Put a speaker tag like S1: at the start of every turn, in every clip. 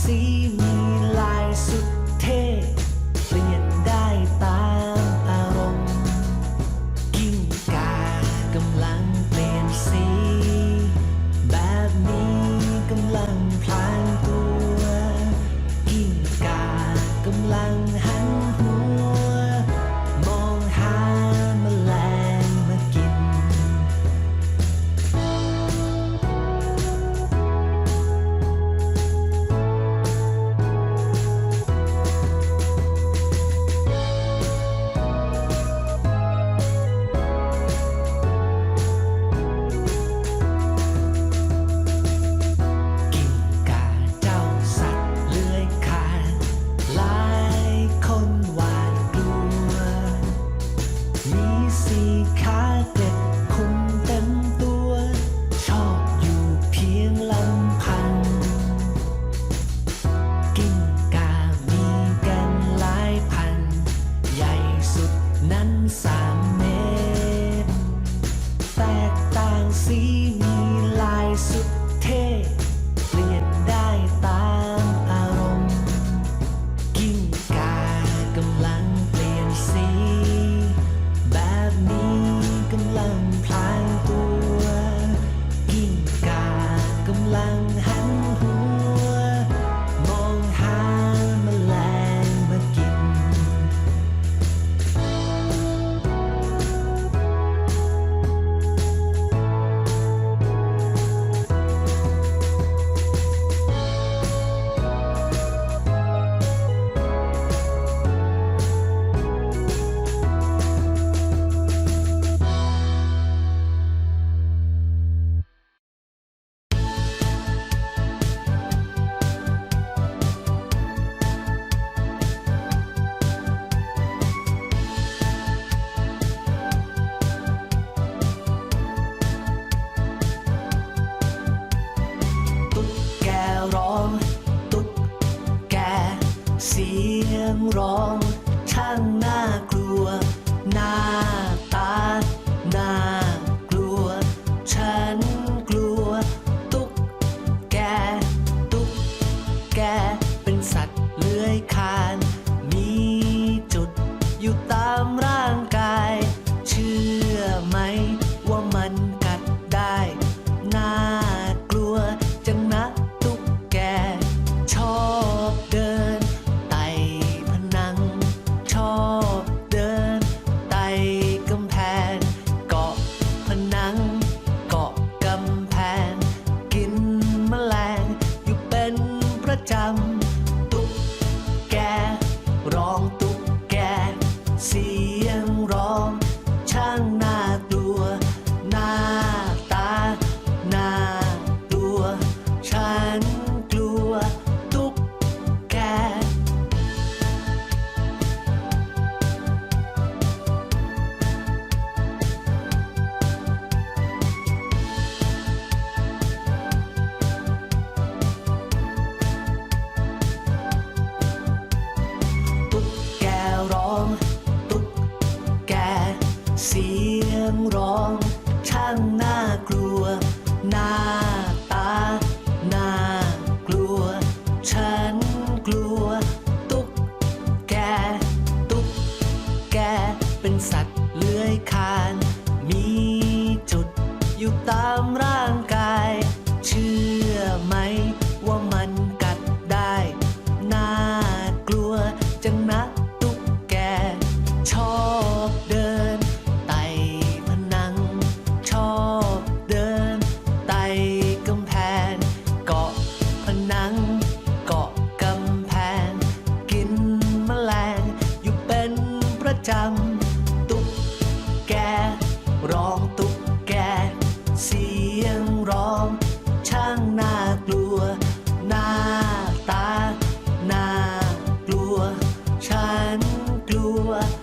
S1: see see เสียงร้องช่างน่ากลัว ร้องตัว สัตว์เลื้อยคาน มีจุดอยู่ตาม what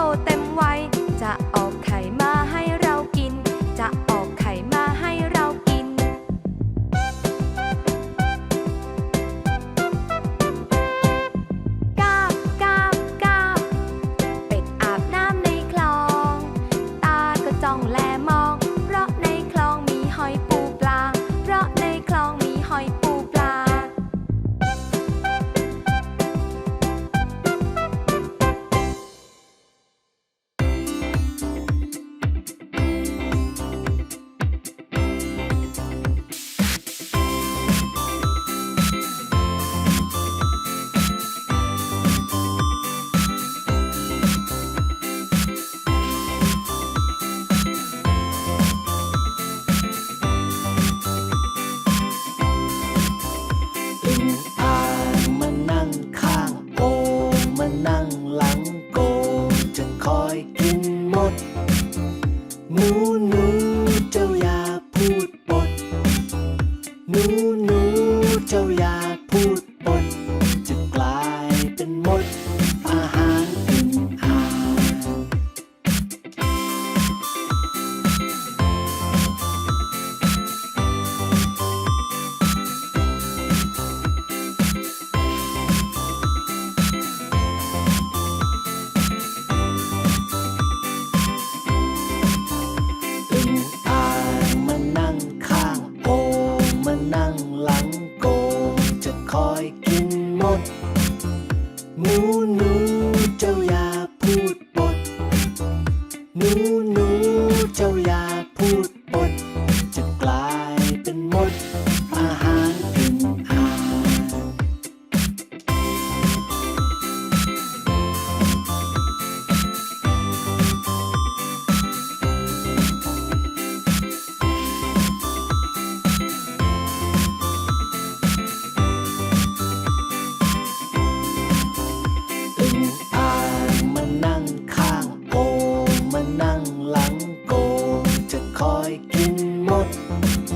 S1: โตเต็มวัย เจะค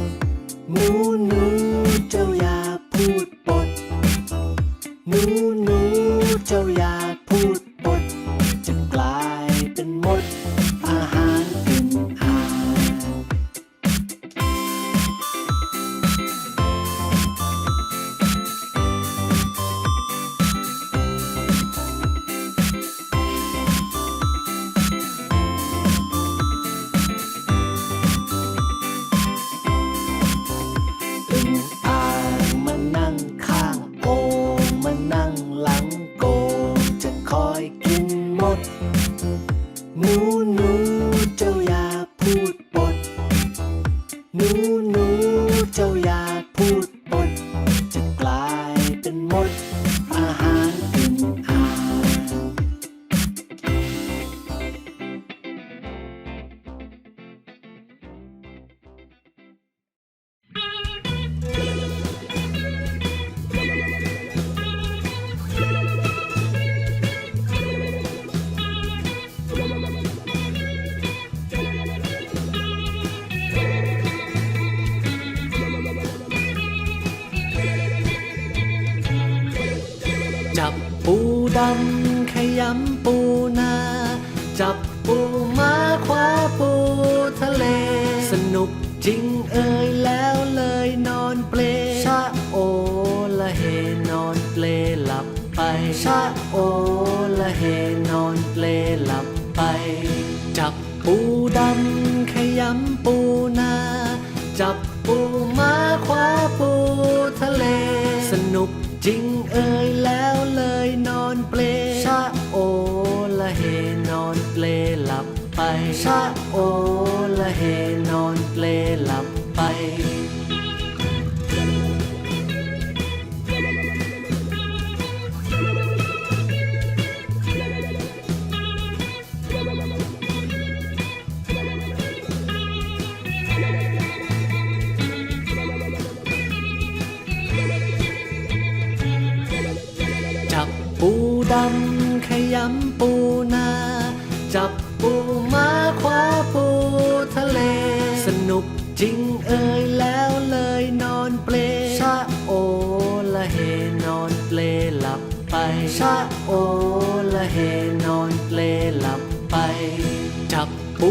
S1: หำปูนา จับปูมาคว้าปูทะเล สนุกจริงเอ่ยแล้วเลยนอนเปลชะโอละเฮนอนเปลหลับไป ชะโอละเฮนอนเปลหลับไป จับปูดำขยำปูนา จับปูมาคว้าปูทะเล สนุกจริงเอ่ยแล้วเลยนอนเปลชะ โอละเฮนอนเปลหลับไป ชะโอละเฮนอนเปลหลับไป ปูนา จับปูมาคว้าปูทะเล สนุกจริงเอ่ยแล้วเลยนอนเปลชะโอละเฮนอนเปลหลับไป ชะโอละเฮนอนเปลหลับไป จับปู